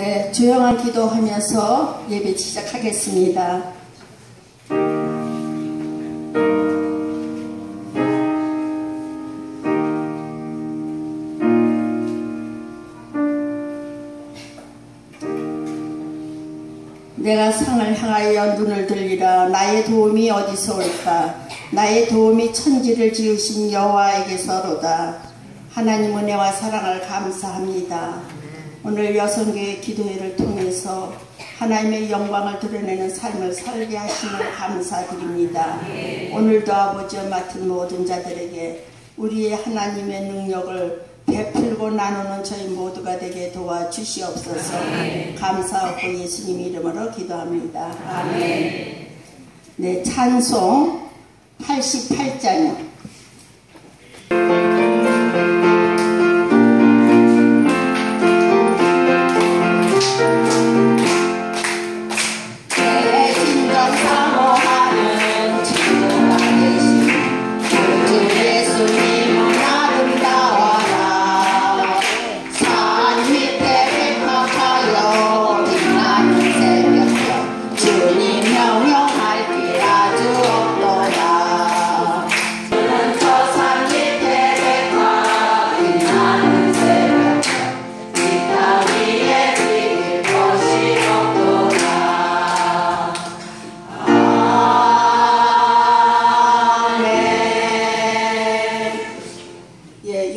네, 조용한 기도하면서 예배 시작하겠습니다. 내가 상을 향하여 눈을 들리라. 나의 도움이 어디서 올까? 나의 도움이 천지를 지으신 여호와에게서로다. 하나님 은혜와 사랑을 감사합니다 오늘 여성교회 기도회를 통해서 하나님의 영광을 드러내는 삶을 살게 하심을 감사드립니다 오늘도 아버지와 맡은 모든 자들에게 우리의 하나님의 능력을 베풀고 나누는 저희 모두가 되게 도와주시옵소서 감사하고 예수님 이름으로 기도합니다. 아멘. 네, 찬송 88장이요.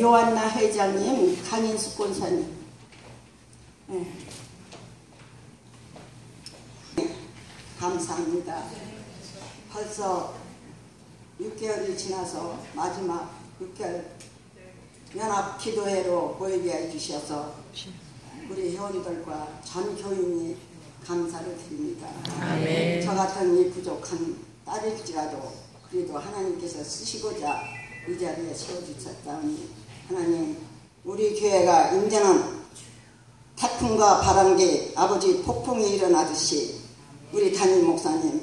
요한나 회장님, 강인숙 권사님. 예. 감사합니다. 벌써 6개월이 지나서 마지막 6개월 연합 기도회로 보이게 해주셔서 우리 회원들과 전 교인이 감사를 드립니다. 아멘. 저 같은 이 부족한 딸일지라도 그래도 하나님께서 쓰시고자 이 자리에 세워주셨다니 하나님 우리 교회가 이제는 태풍과 바람기 아버지 폭풍이 일어나듯이 우리 담임 목사님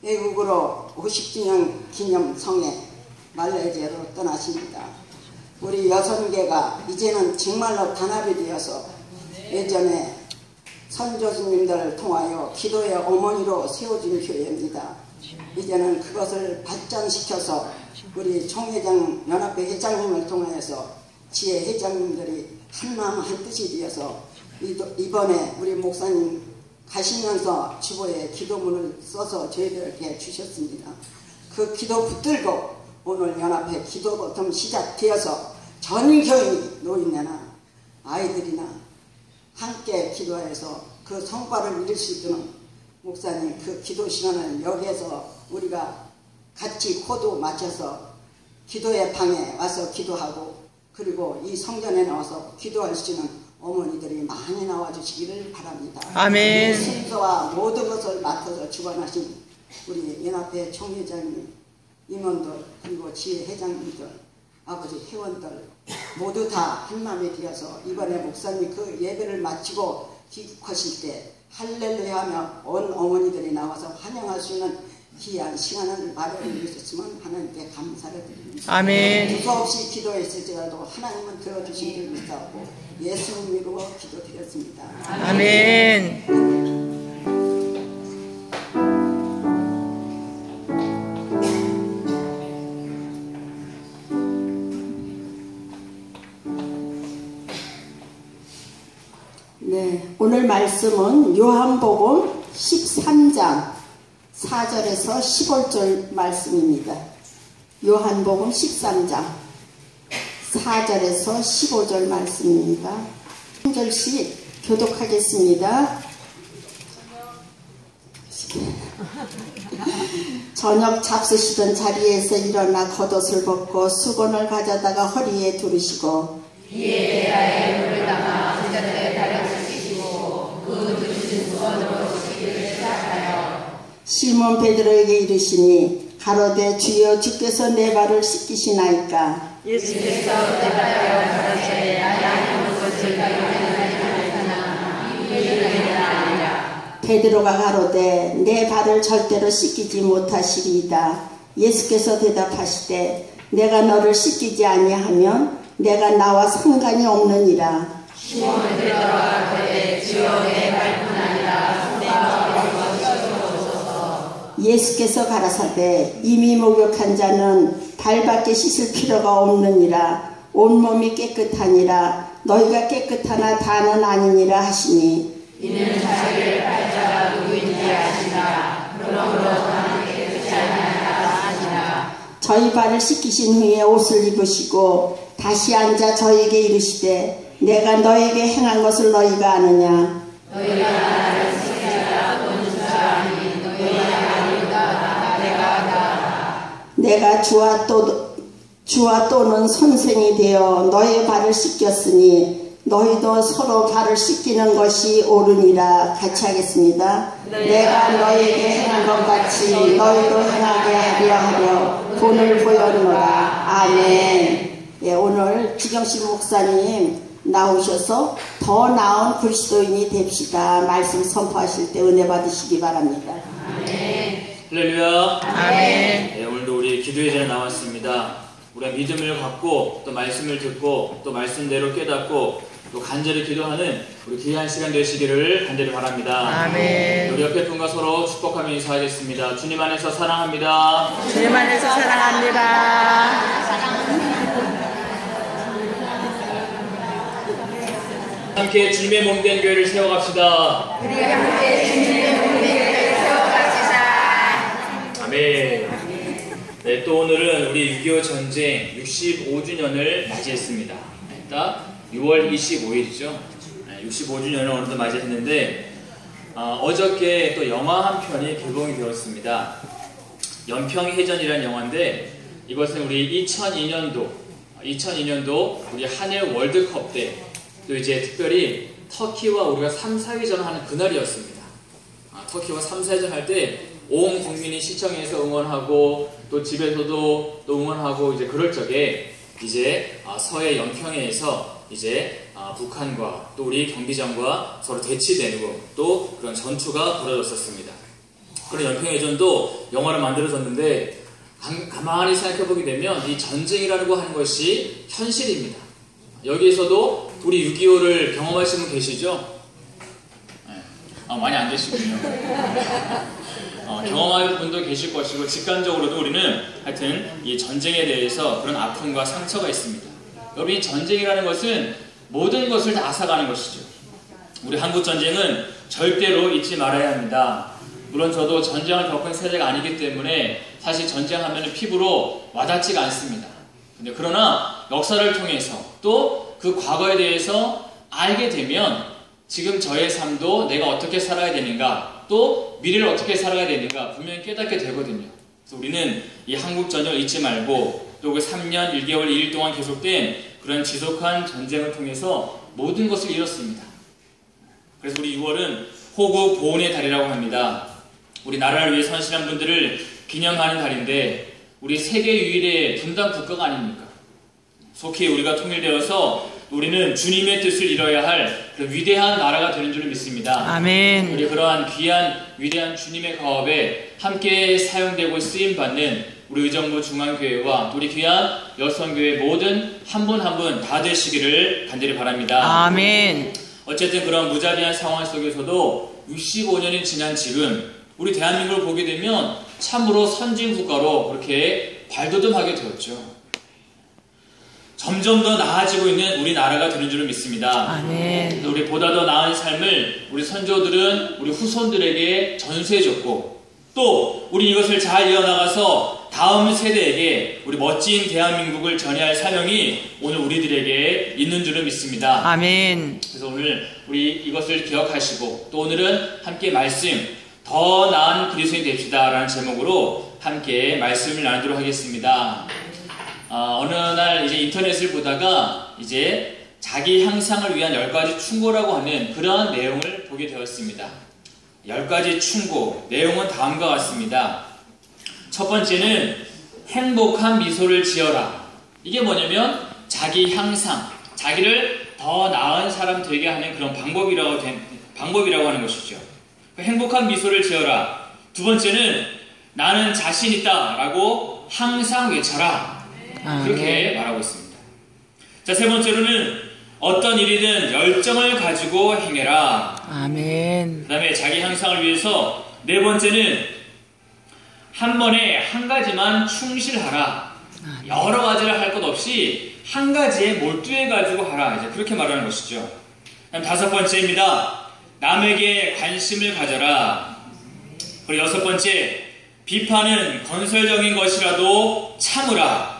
외국으로 50주년 기념성에 말레이시아로 떠나십니다. 우리 여성계가 이제는 정말로 단합이 되어서 예전에 선조주님들을 통하여 기도의 어머니로 세워진 교회입니다. 이제는 그것을 발전시켜서 우리 총회장 연합회 회장님을 통하여서 지혜 회장님들이 한마음 한뜻이 되어서 이번에 우리 목사님 가시면서 주보에 기도문을 써서 저희들에게 주셨습니다. 그 기도 붙들고 오늘 연합회 기도부터 시작되어서 전 교인이 노인네나 아이들이나 함께 기도해서 그 성과를 이룰 수 있도록 목사님 그 기도 시간을 여기에서 우리가 같이 호도 맞춰서 기도의 방에 와서 기도하고 그리고 이 성전에 나와서 기도할 수 있는 어머니들이 많이 나와주시기를 바랍니다. 아멘. 순서와 모든 것을 맡아서 주관하신 우리 연합회 총회장님, 임원들 그리고 지혜 회장님들, 아버지 회원들 모두 다 한마음이 되어서 이번에 목사님 그 예배를 마치고 기하실 때 할렐루야 하며 온 어머니들이 나와서 환영할 수 있는 귀한 시간을 마련해 주셨으면 하나님께 감사를 드립니다. 아멘. 두서없이 기도했을지라도 하나님은 들어주신 줄 믿사오고 예수님 이름으로 기도드렸습니다. 아멘. 네, 오늘 말씀은 요한복음 13장 4절에서 15절 말씀입니다. 요한복음 13장 4절에서 15절 말씀입니다. 한 절씩 교독하겠습니다. 저녁 잡수시던 자리에서 일어나 겉옷을 벗고 수건을 가져다가 허리에 두르시고 시몬 베드로에게 이르시니 가로되 주여 주께서 내 발을 씻기시나이까? 예수께서 가라사대 나는 것을 베드로가 가로되 내 발을 절대로 씻기지 못하시리이다. 예수께서 대답하시되 내가 너를 씻기지 아니하면 내가 나와 상관이 없느니라 예수께서 가라사대 이미 목욕한 자는 발밖에 씻을 필요가 없느니라. 온몸이 깨끗하니라. 너희가 깨끗하나 다는 아니니라 하시니. 이는 자기를 팔자가 누구인지 아시나. 그러므로 나는 깨끗이 하나라 하시나 저희 발을 씻기신 후에 옷을 입으시고 다시 앉아 저에게 이르시되 내가 너에게 행한 것을 너희가 아느냐? 너희가 내가 주와 또 주와 또는 선생이 되어 너의 발을 씻겼으니 너희도 서로 발을 씻기는 것이 옳으니라 같이 하겠습니다. 내가 너에게 행한 것 같이 너희도 행하게 하려 하려 돈을 보였노라. 아멘. 예, 오늘 지경씨 목사님 나오셔서 더 나은 그리스도인이 됩시다. 말씀 선포하실 때 은혜 받으시기 바랍니다. 할렐루야. 아멘 네, 오늘도 우리 기도의 자리에 나왔습니다. 우리가 믿음을 갖고 또 말씀을 듣고 또 말씀대로 깨닫고 또 간절히 기도하는 우리 귀한 시간 되시기를 간절히 바랍니다. 아멘 우리 옆에 분과 서로 축복하며 인사하겠습니다. 주님 안에서 사랑합니다. 주님 안에서 사랑합니다 함께 주님의 몸된 교회를 세워갑시다. 우리 함께 주님의 몸을 세워갑시다 아멘. 네, 또 오늘은 우리 6.25 전쟁 65주년을 맞이했습니다. 네, 딱 6월 25일이죠. 65주년을 오늘도 맞이했는데 어, 저께또 영화 한 편이 개봉이 되었습니다. 연평해전이라는 영화인데 이것은 우리 2002년도 2002년도 우리 한일 월드컵 때 또 이제 특별히 터키와 우리가 3, 4위전 하는 그날이었습니다. 아, 터키와 3, 4위전 할 때 온 국민이 시청에서 응원하고 또 집에서도 또 응원하고 이제 그럴 적에 이제 아, 서해 연평해에서 이제 아, 북한과 또 우리 경비장과 서로 대치되고 또 그런 전투가 벌어졌었습니다. 그런 연평해전도 영화를 만들어졌는데 가- 가만히 생각해보게 되면 이 전쟁이라고 하는 것이 현실입니다. 여기에서도 우리 6.25를 경험하신 분 계시죠? 네. 아, 많이 안 계시군요. 어, 경험할 분도 계실 것이고 직관적으로도 우리는 하여튼 이 전쟁에 대해서 그런 아픔과 상처가 있습니다. 여러분 이 전쟁이라는 것은 모든 것을 다 앗아가는 것이죠. 우리 한국 전쟁은 절대로 잊지 말아야 합니다. 물론 저도 전쟁을 겪은 세대가 아니기 때문에 사실 전쟁하면 피부로 와닿지가 않습니다. 근데 그러나 역사를 통해서 또 그 과거에 대해서 알게 되면 지금 저의 삶도 내가 어떻게 살아야 되는가 또 미래를 어떻게 살아야 되는가 분명히 깨닫게 되거든요. 그래서 우리는 이 한국 전쟁을 잊지 말고 또 그 3년 1개월 2일 동안 계속된 그런 지속한 전쟁을 통해서 모든 것을 잃었습니다. 그래서 우리 6월은 호국 보훈의 달이라고 합니다. 우리 나라를 위해 선실한 분들을 기념하는 달인데 우리 세계 유일의 분단 국가가 아닙니까? 속히 우리가 통일되어서 우리는 주님의 뜻을 이뤄야 할그 위대한 나라가 되는 줄을 믿습니다. 아멘 우리 그러한 귀한 위대한 주님의 가업에 함께 사용되고 쓰임 받는 우리 의정부 중앙교회와 우리 귀한 여성교회 모든 한 분 한 분 다 되시기를 간절히 바랍니다. 아멘 어쨌든 그런 무자비한 상황 속에서도 65년이 지난 지금 우리 대한민국을 보게 되면 참으로 선진 국가로 그렇게 발돋움하게 되었죠. 점점 더 나아지고 있는 우리나라가 되는 줄을 믿습니다. 아멘 그래서 우리 보다 더 나은 삶을 우리 선조들은 우리 후손들에게 전수해줬고 또 우리 이것을 잘 이어나가서 다음 세대에게 우리 멋진 대한민국을 전해야 할 사명이 오늘 우리들에게 있는 줄을 믿습니다. 아멘 그래서 오늘 우리 이것을 기억하시고 또 오늘은 함께 말씀 더 나은 그리스도인 됩시다라는 제목으로 함께 말씀을 나누도록 하겠습니다. 아, 어느 날 이제 인터넷을 보다가 이제 자기 향상을 위한 열 가지 충고라고 하는 그러한 내용을 보게 되었습니다. 열 가지 충고 내용은 다음과 같습니다. 첫 번째는 행복한 미소를 지어라. 이게 뭐냐면 자기 향상, 자기를 더 나은 사람 되게 하는 그런 방법이라고 된, 방법이라고 하는 것이죠. 그 행복한 미소를 지어라. 두 번째는 나는 자신 있다 라고 항상 외쳐라. 그렇게 말하고 있습니다. 자, 세 번째로는 어떤 일이든 열정을 가지고 행해라. 아멘. 그 다음에 자기 향상을 위해서 네 번째는 한 번에 한 가지만 충실하라. 여러 가지를 할 것 없이 한 가지에 몰두해 가지고 하라. 이제 그렇게 말하는 것이죠. 다섯 번째입니다. 남에게 관심을 가져라. 그리고 여섯 번째, 비판은 건설적인 것이라도 참으라.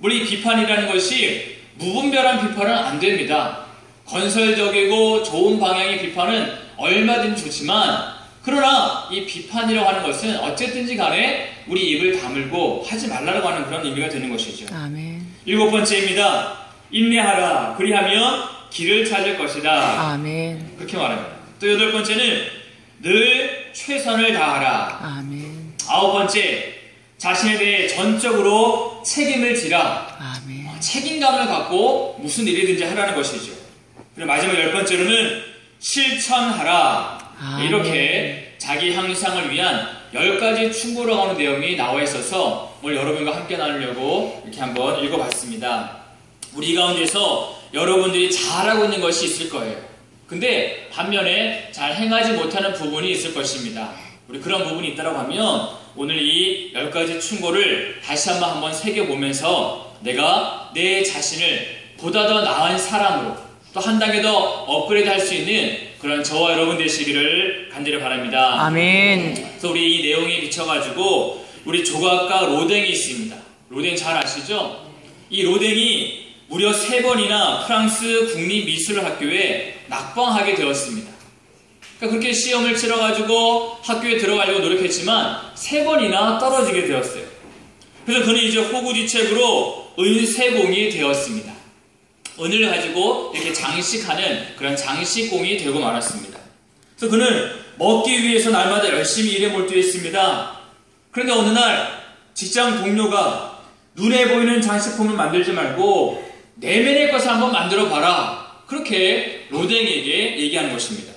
우리 비판이라는 것이 무분별한 비판은 안 됩니다. 건설적이고 좋은 방향의 비판은 얼마든지 좋지만 그러나 이 비판이라고 하는 것은 어쨌든지 간에 우리 입을 다물고 하지 말라고 하는 그런 의미가 되는 것이죠. 아멘. 일곱 번째입니다. 인내하라. 그리하면 길을 찾을 것이다. 아멘. 그렇게 말합니다. 또 여덟 번째는 늘 최선을 다하라. 아멘. 아홉 번째, 자신에 대해 전적으로 책임을 지라. 아멘. 책임감을 갖고 무슨 일이든지 하라는 것이죠. 그리고 마지막 열 번째로는 실천하라. 아멘. 이렇게 자기 향상을 위한 열 가지 충고라고 하는 내용이 나와 있어서 오늘 여러분과 함께 나누려고 이렇게 한번 읽어봤습니다. 우리 가운데서 여러분들이 잘하고 있는 것이 있을 거예요. 근데 반면에 잘 행하지 못하는 부분이 있을 것입니다. 우리 그런 부분이 있다고 하면 오늘 이 열 가지 충고를 다시 한번 한번 새겨보면서 내가 내 자신을 보다 더 나은 사람으로 또 한 단계 더 업그레이드 할 수 있는 그런 저와 여러분 되시기를 간절히 바랍니다. 아멘. 그래서 우리 이 내용에 비춰가지고 우리 조각가 로댕이 있습니다. 로댕 잘 아시죠? 이 로댕이 무려 세 번이나 프랑스 국립미술학교에 낙방하게 되었습니다. 그러니까 그렇게 시험을 치러가지고 학교에 들어가려고 노력했지만 세 번이나 떨어지게 되었어요. 그래서 그는 이제 호구지책으로 은세공이 되었습니다. 은을 가지고 이렇게 장식하는 그런 장식공이 되고 말았습니다. 그래서 그는 먹기 위해서 날마다 열심히 일에 몰두했습니다. 그런데 어느 날 직장 동료가 눈에 보이는 장식품을 만들지 말고 내면의 것을 한번 만들어 봐라. 그렇게 로댕에게 얘기하는 것입니다.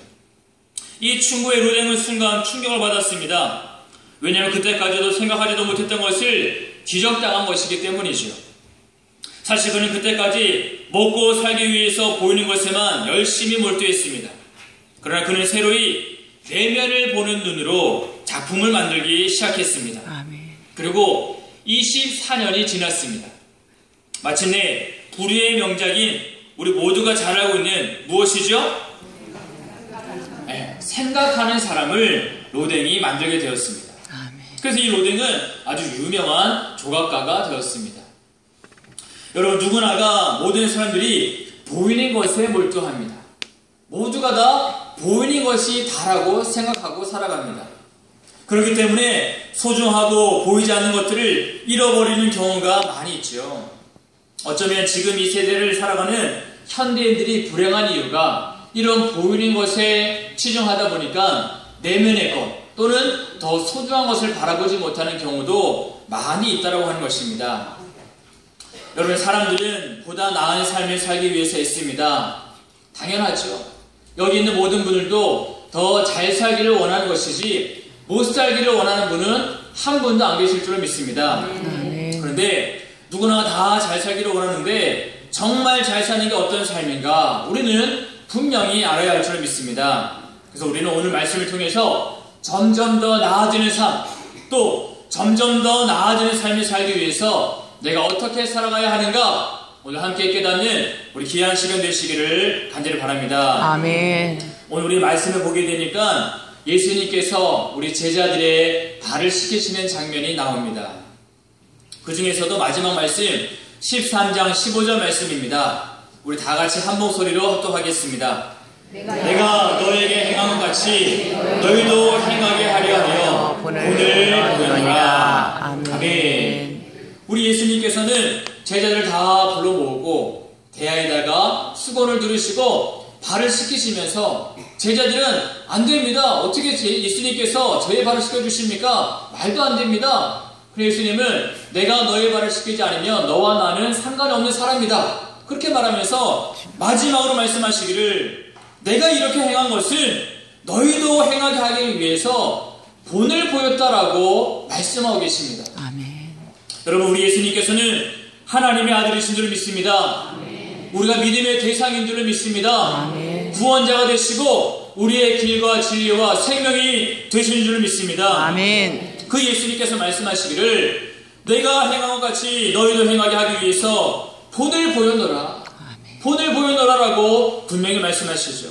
이 충고의 로댕은 순간 충격을 받았습니다. 왜냐하면 그때까지도 생각하지도 못했던 것을 지적당한 것이기 때문이죠. 사실 그는 그때까지 먹고 살기 위해서 보이는 것에만 열심히 몰두했습니다. 그러나 그는 새로이 내면을 보는 눈으로 작품을 만들기 시작했습니다. 아멘. 그리고 24년이 지났습니다. 마침내 불의의 명작인 우리 모두가 잘 알고 있는 무엇이죠? 네, 생각하는 사람을 로댕이 만들게 되었습니다. 아멘. 그래서 이 로댕은 아주 유명한 조각가가 되었습니다. 여러분 누구나가 모든 사람들이 보이는 것에 몰두합니다. 모두가 다 보이는 것이 다라고 생각하고 살아갑니다. 그렇기 때문에 소중하고 보이지 않는 것들을 잃어버리는 경우가 많이 있죠. 어쩌면 지금 이 세대를 살아가는 현대인들이 불행한 이유가 이런 보이는 것에 치중하다 보니까 내면의 것 또는 더 소중한 것을 바라보지 못하는 경우도 많이 있다고 하는 것입니다. 여러분 사람들은 보다 나은 삶을 살기 위해서 애씁니다. 당연하죠. 여기 있는 모든 분들도 더 잘 살기를 원하는 것이지 못 살기를 원하는 분은 한 분도 안 계실 줄을 믿습니다. 그런데 누구나 다 잘 살기를 원하는데 정말 잘 사는 게 어떤 삶인가 우리는 분명히 알아야 할 줄을 믿습니다. 그래서 우리는 오늘 말씀을 통해서 점점 더 나아지는 삶, 또 점점 더 나아지는 삶을 살기 위해서 내가 어떻게 살아가야 하는가 오늘 함께 깨닫는 우리 귀한 시간 되시기를 간절히 바랍니다. 아멘. 오늘 우리 말씀을 보게 되니까 예수님께서 우리 제자들의 발을 씻기시는 장면이 나옵니다. 그 중에서도 마지막 말씀 13장 15절 말씀입니다. 우리 다 같이 한 목소리로 합독하겠습니다. 내가 너에게 행한 것 같이 너희도 행하게 하려 하여 본을 보느니라. 아멘. 아멘. 우리 예수님께서는 제자들을 다 불러 모으고 대야에다가 수건을 두르시고 발을 씻기시면서 제자들은 안 됩니다. 어떻게 제- 예수님께서 저의 발을 씻겨 주십니까? 말도 안 됩니다. 그래 예수님은 내가 너의 발을 씻기지 않으면 너와 나는 상관이 없는 사람이다. 그렇게 말하면서 마지막으로 말씀하시기를 내가 이렇게 행한 것은 너희도 행하게 하기 위해서 본을 보였다라고 말씀하고 계십니다. 아멘. 여러분 우리 예수님께서는 하나님의 아들이신 줄 믿습니다. 우리가 믿음의 대상인 줄을 믿습니다. 아멘. 구원자가 되시고 우리의 길과 진리와 생명이 되시는 줄을 믿습니다. 아멘. 그 예수님께서 말씀하시기를 내가 행한 것 같이 너희도 행하게 하기 위해서 본을 보여노라. 본을 보여노라라고 분명히 말씀하시죠.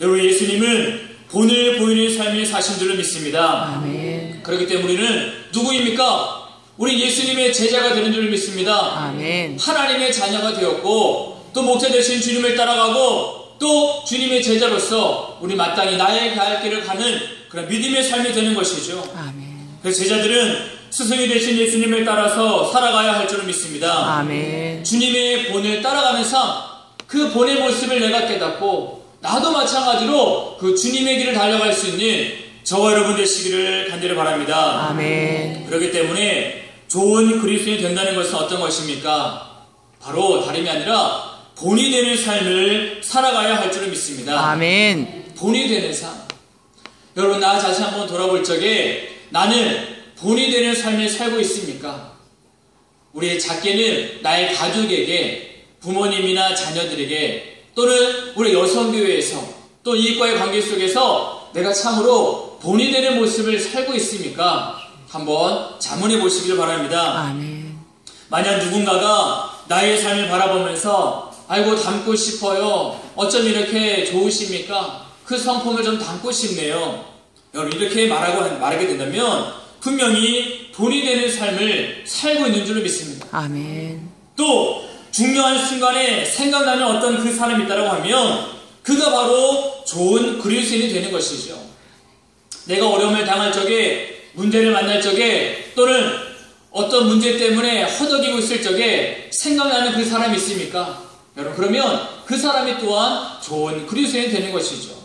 여러분 예수님은 본을 보이는 삶을 사신 줄을 믿습니다. 아멘. 그렇기 때문에 우리는 누구입니까? 우리 예수님의 제자가 되는 줄을 믿습니다. 아멘. 하나님의 자녀가 되었고 또 목자 되신 주님을 따라가고 또 주님의 제자로서 우리 마땅히 나의 갈 길을 가는 그런 믿음의 삶이 되는 것이죠. 아멘. 그래서 제자들은 스승이 되신 예수님을 따라서 살아가야 할 줄을 믿습니다. 아멘. 주님의 본을 따라가는 삶, 그 본의 모습을 내가 깨닫고 나도 마찬가지로 그 주님의 길을 달려갈 수 있는 저와 여러분 되시기를 간절히 바랍니다. 아멘. 그렇기 때문에 좋은 그리스도인이 된다는 것은 어떤 것입니까? 바로 다름이 아니라 본이 되는 삶을 살아가야 할 줄을 믿습니다. 아멘. 본이 되는 삶. 여러분 나 자신 한번 돌아볼 적에 나는 본이 되는 삶을 살고 있습니까? 우리 작게는 나의 가족에게 부모님이나 자녀들에게 또는 우리 여성교회에서 또 이익과의 관계 속에서 내가 참으로 본이 되는 모습을 살고 있습니까? 한번 자문해 보시길 바랍니다. 아멘. 만약 누군가가 나의 삶을 바라보면서 아이고 닮고 싶어요. 어쩜 이렇게 좋으십니까? 그 성품을 좀 닮고 싶네요. 여러분 이렇게 말하고 말하게 된다면 분명히 본이 되는 삶을 살고 있는 줄로 믿습니다. 아멘. 또 중요한 순간에 생각나는 어떤 그 사람이 있다고 하면 그가 바로 좋은 그리스인이 되는 것이죠. 내가 어려움을 당할 적에 문제를 만날 적에 또는 어떤 문제 때문에 허덕이고 있을 적에 생각나는 그 사람이 있습니까? 여러분 그러면 그 사람이 또한 좋은 그리스인이 되는 것이죠.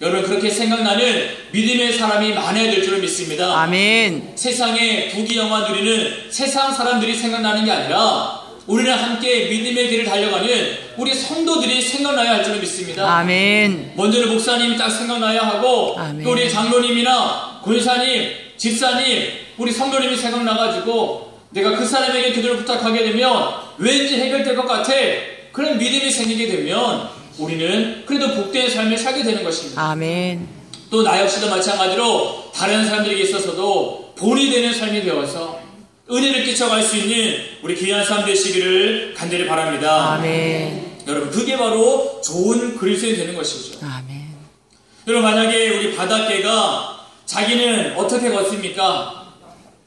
여러분 그렇게 생각나는 믿음의 사람이 많아야 될 줄을 믿습니다. 아멘. 세상에 부귀영화 누리는 세상 사람들이 생각나는 게 아니라 우리는 함께 믿음의 길을 달려가는 우리 성도들이 생각나야 할 줄을 믿습니다. 아멘. 먼저는 목사님이 딱 생각나야 하고 아멘. 또 우리 장로님이나 권사님, 집사님, 우리 성도님이 생각나가지고 내가 그 사람에게 기도를 부탁하게 되면 왠지 해결될 것 같아. 그런 믿음이 생기게 되면 우리는 그래도 복된 삶을 살게 되는 것입니다. 아멘. 또 나 역시도 마찬가지로 다른 사람들에게 있어서도 본이 되는 삶이 되어서 은혜를 끼쳐갈 수 있는 우리 귀한 삶 되시기를 간절히 바랍니다. 아멘. 여러분 그게 바로 좋은 그리스도인이 되는 것이죠. 아멘. 여러분 만약에 우리 바닷개가 자기는 어떻게 걷습니까?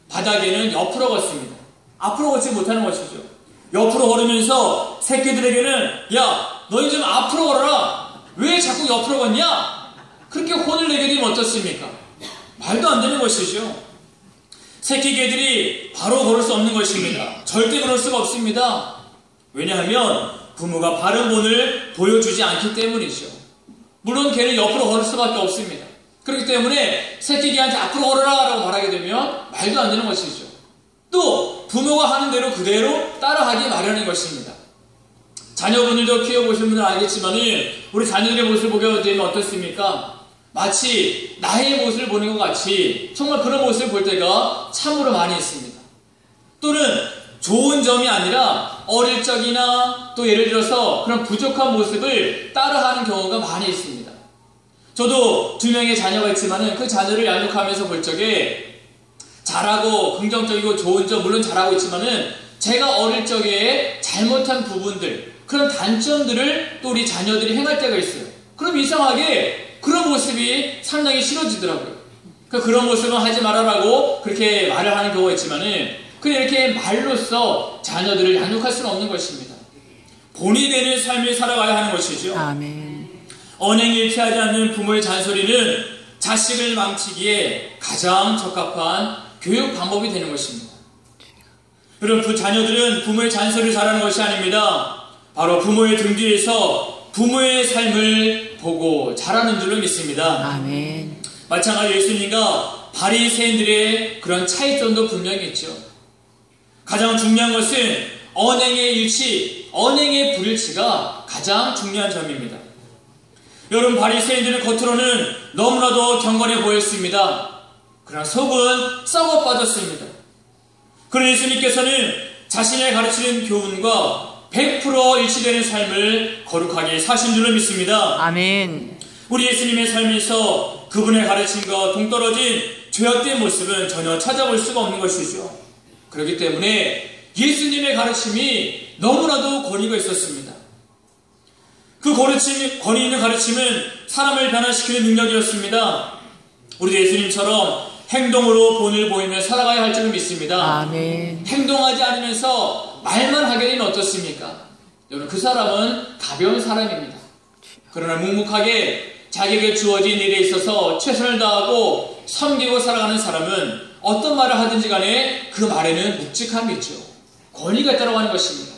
바닥에는 옆으로 걷습니다. 앞으로 걷지 못하는 것이죠. 옆으로 걸으면서 새끼들에게는 야 너희 좀 앞으로 걸어라. 왜 자꾸 옆으로 걷냐? 그렇게 혼을 내게 되면 어떻습니까? 말도 안 되는 것이죠. 새끼 개들이 바로 걸을 수 없는 것입니다. 절대 그럴 수가 없습니다. 왜냐하면 부모가 바른 본을 보여주지 않기 때문이죠. 물론 개는 옆으로 걸을 수밖에 없습니다. 그렇기 때문에 새끼 개한테 앞으로 걸어라 라고 말하게 되면 말도 안 되는 것이죠. 또 부모가 하는 대로 그대로 따라하기 마련인 것입니다. 자녀분들도 키워보신 분들은 알겠지만은 우리 자녀들의 모습을 보게 되면 어떻습니까? 마치 나의 모습을 보는 것 같이 정말 그런 모습을 볼 때가 참으로 많이 있습니다. 또는 좋은 점이 아니라 어릴 적이나 또 예를 들어서 그런 부족한 모습을 따라하는 경우가 많이 있습니다. 저도 두 명의 자녀가 있지만은 그 자녀를 양육하면서 볼 적에 잘하고 긍정적이고 좋은 점 물론 잘하고 있지만은 제가 어릴 적에 잘못한 부분들 그런 단점들을 또 우리 자녀들이 행할 때가 있어요. 그럼 이상하게 그런 모습이 상당히 싫어지더라고요. 그 그런 모습은 하지 말아라고 그렇게 말을 하는 경우가 있지만은 그 이렇게 말로써 자녀들을 양육할 수는 없는 것입니다. 본이 되는 삶을 살아가야 하는 것이죠. 아멘. 언행을 피하지 않는 부모의 잔소리는 자식을 망치기에 가장 적합한 교육 방법이 되는 것입니다. 여러분, 그 자녀들은 부모의 잔소리를 잘하는 것이 아닙니다. 바로 부모의 등 뒤에서 부모의 삶을 보고 자라는 줄로 믿습니다. 아멘. 마찬가지로 예수님과 바리새인들의 그런 차이점도 분명히 있죠. 가장 중요한 것은 언행의 일치, 언행의 불일치가 가장 중요한 점입니다. 여러분 바리새인들은 겉으로는 너무나도 경건해 보였습니다. 그러나 속은 썩어 빠졌습니다. 그런 예수님께서는 자신의 가르치는 교훈과 100% 일치되는 삶을 거룩하게 사신 줄로 믿습니다. 아멘. 우리 예수님의 삶에서 그분의 가르침과 동떨어진 죄악된 모습은 전혀 찾아볼 수가 없는 것이죠. 그렇기 때문에 예수님의 가르침이 너무나도 권위가 있었습니다. 그 가르침, 권위 있는 가르침은 사람을 변화시키는 능력이었습니다. 우리 예수님처럼 행동으로 본을 보이며 살아가야 할 줄을 믿습니다. 아멘. 행동하지 않으면서 말만 하게 되면 어떻습니까? 여러분, 그 사람은 가벼운 사람입니다. 그러나 묵묵하게 자기에게 주어진 일에 있어서 최선을 다하고 섬기고 살아가는 사람은 어떤 말을 하든지 간에 그 말에는 묵직함이 있죠. 권위가 있다고 하는 것입니다.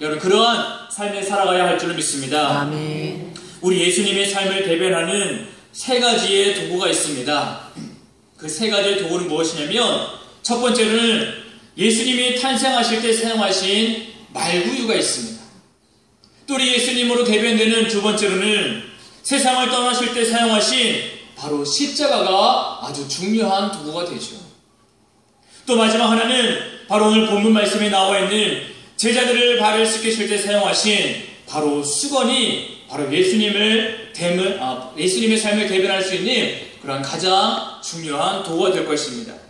여러분, 그러한 삶에 살아가야 할 줄을 믿습니다. 아멘. 우리 예수님의 삶을 대변하는 세 가지의 도구가 있습니다. 그 세 가지의 도구는 무엇이냐면 첫 번째는 예수님이 탄생하실 때 사용하신 말구유가 있습니다. 또 우리 예수님으로 대변되는 두 번째로는 세상을 떠나실 때 사용하신 바로 십자가가 아주 중요한 도구가 되죠. 또 마지막 하나는 바로 오늘 본문 말씀에 나와 있는 제자들을 발을 씻기실 때 사용하신 바로 수건이 바로 예수님을 대면, 아, 예수님의 삶을 대변할 수 있는 그런 가장 중요한 도구가 될 것입니다.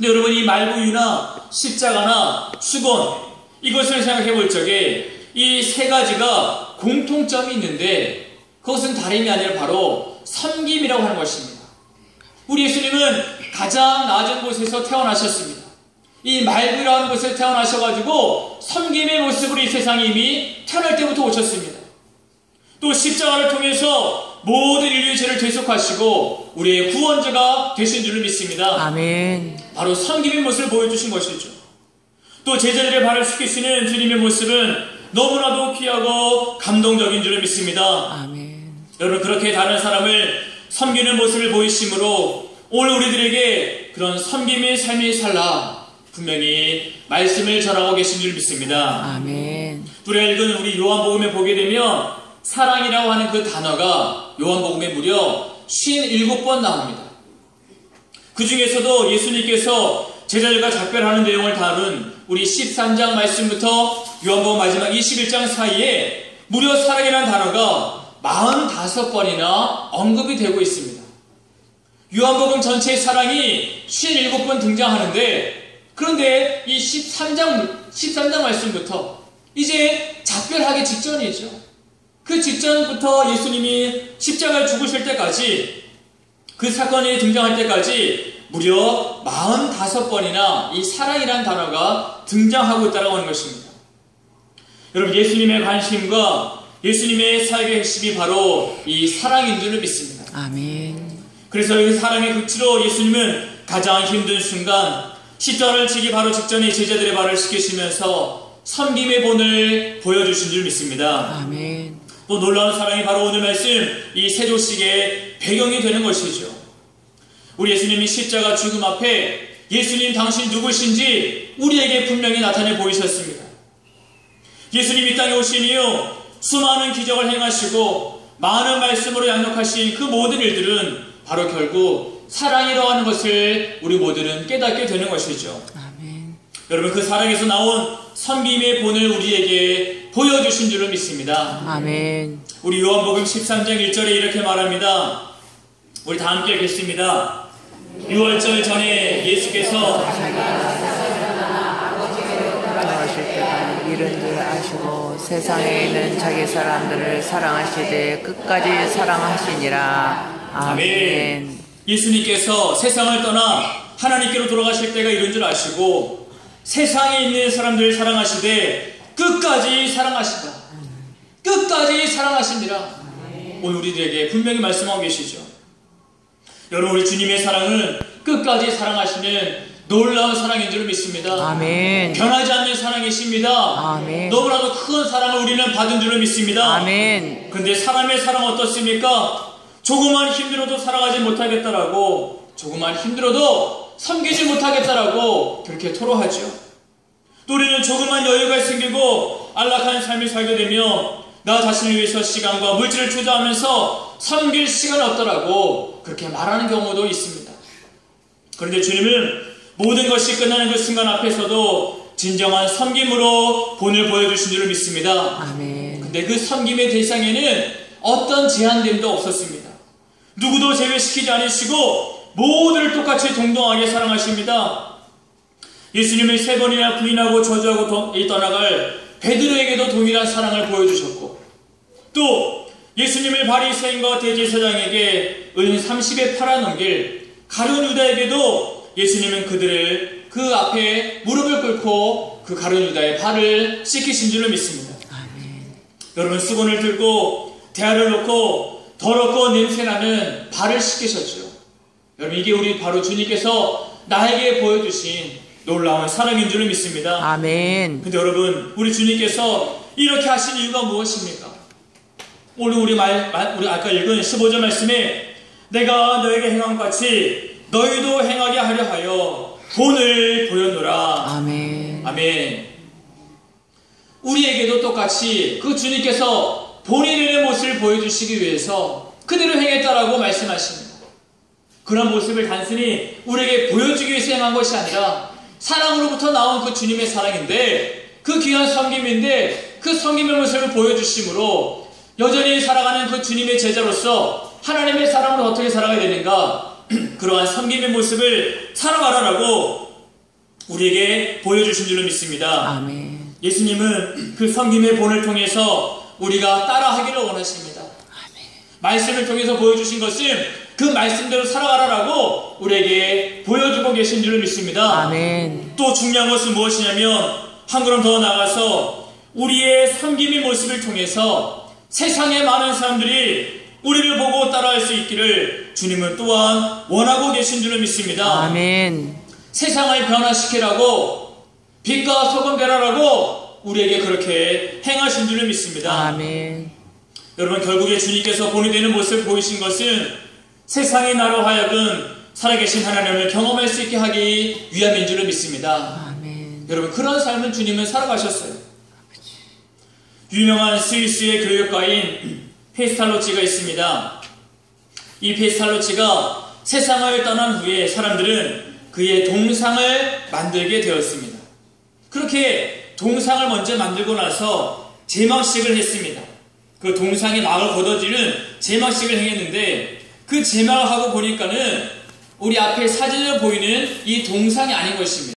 근데 여러분 이 말구유나 십자가나 수건 이것을 생각해 볼 적에 이 세 가지가 공통점이 있는데 그것은 다름이 아니라 바로 섬김이라고 하는 것입니다. 우리 예수님은 가장 낮은 곳에서 태어나셨습니다. 이 말구라는 곳에 태어나셔가지고 섬김의 모습으로 이 세상에 이미 태어날 때부터 오셨습니다. 또 십자가를 통해서 모든 인류의 죄를 대속하시고 우리의 구원자가 되신 줄을 믿습니다. 아멘. 바로 섬김의 모습을 보여주신 것이죠. 또 제자들의 발을 씻기시는 주님의 모습은 너무나도 귀하고 감동적인 줄을 믿습니다. 아멘. 여러분 그렇게 다른 사람을 섬기는 모습을 보이심으로 오늘 우리들에게 그런 섬김의 삶이 살라 분명히 말씀을 전하고 계신 줄 믿습니다. 아멘. 우리가 읽은 우리 요한복음에 보게 되면 사랑이라고 하는 그 단어가 요한복음에 무려 57번 나옵니다. 그 중에서도 예수님께서 제자들과 작별하는 내용을 다룬 우리 13장 말씀부터 요한복음 마지막 21장 사이에 무려 사랑이라는 단어가 45번이나 언급이 되고 있습니다. 요한복음 전체의 사랑이 57번 등장하는데 그런데 이 13장 13장 말씀부터 이제 작별하기 직전이죠. 그 직전부터 예수님이 십자가에 죽으실 때까지 그 사건이 등장할 때까지 무려 45번이나 이 사랑이라는 단어가 등장하고 있다고 하는 것입니다. 여러분 예수님의 관심과 예수님의 사역의 핵심이 바로 이 사랑인 줄을 믿습니다. 아멘. 그래서 이 사랑의 극치로 예수님은 가장 힘든 순간 십자가를 지기 바로 직전에 제자들의 발을 씻기시면서 섬김의 본을 보여주신 줄 믿습니다. 아멘. 또 놀라운 사랑이 바로 오늘 말씀 이 세조식의 배경이 되는 것이죠. 우리 예수님이 십자가 죽음 앞에 예수님 당신 누구신지 우리에게 분명히 나타내 보이셨습니다. 예수님 이 땅에 오신 이후 수많은 기적을 행하시고 많은 말씀으로 양육하신 그 모든 일들은 바로 결국 사랑이라고 하는 것을 우리 모두는 깨닫게 되는 것이죠. 아멘. 여러분 그 사랑에서 나온 섬김의 본을 우리에게 보여주신 줄을 믿습니다. 아멘. 우리 요한복음 13장 1절에 이렇게 말합니다. 우리 다 함께 읽겠습니다. 6월절 전에 예수께서 돌아가실 때가 이른 줄 아시고 세상에 있는 자기 사람들을 사랑하시되 끝까지 사랑하시니라. 아멘. 예수님께서 세상을 떠나 하나님께로 돌아가실 때가 이른 줄 아시고 세상에 있는 사람들을 사랑하시되 끝까지 사랑하신다. 끝까지 사랑하십니다. 오늘 우리들에게 분명히 말씀하고 계시죠. 여러분 우리 주님의 사랑은 끝까지 사랑하시는 놀라운 사랑인 줄 믿습니다. 아멘. 변하지 않는 사랑이십니다. 아멘. 너무나도 큰 사랑을 우리는 받은 줄을 믿습니다. 아멘. 근데 사람의 사랑 어떻습니까? 조금만 힘들어도 살아가지 못하겠다라고 조금만 힘들어도 섬기지 못하겠다라고 그렇게 토로하죠. 또 우리는 조금만 여유가 생기고 안락한 삶을 살게 되며 나 자신을 위해서 시간과 물질을 투자하면서 섬길 시간이 없더라고 그렇게 말하는 경우도 있습니다. 그런데 주님은 모든 것이 끝나는 그 순간 앞에서도 진정한 섬김으로 본을 보여주신 줄을 믿습니다. 아멘. 근데 그 섬김의 대상에는 어떤 제한됨도 없었습니다. 누구도 제외시키지 않으시고 모두를 똑같이 동등하게 사랑하십니다. 예수님을 세 번이나 부인하고 저주하고 떠나갈 베드로에게도 동일한 사랑을 보여주셨고 또 예수님을 바리새인과 대제사장에게 은 30에 팔아넘길 가룟 유다에게도 예수님은 그들을 그 앞에 무릎을 꿇고 그 가룟 유다의 발을 씻기신 줄로 믿습니다. 여러분 수건을 들고 대야를 놓고 더럽고 냄새나는 발을 씻기셨죠. 여러분 이게 우리 바로 주님께서 나에게 보여주신 놀라운 사랑인 줄을 믿습니다. 아멘. 근데 여러분 우리 주님께서 이렇게 하신 이유가 무엇입니까? 오늘 우리 말, 말- 우리 아까 읽은 15절 말씀에 내가 너에게 행한 것 같이 너희도 행하게 하려 하여 본을 보였노라. 아멘. 아멘. 우리에게도 똑같이 그 주님께서 본인의 모습을 보여주시기 위해서 그대로 행했다라고 말씀하십니다. 그런 모습을 단순히 우리에게 보여주기 위해서 행한 것이 아니라 사랑으로부터 나온 그 주님의 사랑인데 그 귀한 섬김인데 그 섬김의 모습을 보여주심으로 여전히 살아가는 그 주님의 제자로서 하나님의 사랑으로 어떻게 살아가야 되는가 그러한 섬김의 모습을 살아가라라고 우리에게 보여주신 줄로 믿습니다. 아멘. 예수님은 그 섬김의 본을 통해서 우리가 따라하기를 원하십니다. 말씀을 통해서 보여주신 것은 그 말씀대로 살아가라라고 우리에게 보여주고 계신 줄을 믿습니다. 아멘. 또 중요한 것은 무엇이냐면 한 걸음 더 나가서 우리의 섬김의 모습을 통해서 세상의 많은 사람들이 우리를 보고 따라할 수 있기를 주님은 또한 원하고 계신 줄을 믿습니다. 아멘. 세상을 변화시키라고 빛과 소금 되라라고 우리에게 그렇게 행하신 줄을 믿습니다. 아멘. 여러분 결국에 주님께서 본이 되는 모습을 보이신 것은 세상의 나로 하여금 살아계신 하나님을 경험할 수 있게 하기 위함인 줄을 믿습니다. 아멘. 여러분 그런 삶은 주님은 살아가셨어요. 유명한 스위스의 교육가인 페스탈로치가 있습니다. 이 페스탈로치가 세상을 떠난 후에 사람들은 그의 동상을 만들게 되었습니다. 그렇게 동상을 먼저 만들고 나서 제막식을 했습니다. 그 동상의 막을 걷어지는 제막식을 행했는데 그 제막을 하고 보니까는 우리 앞에 사진을 보이는 이 동상이 아닌 것입니다.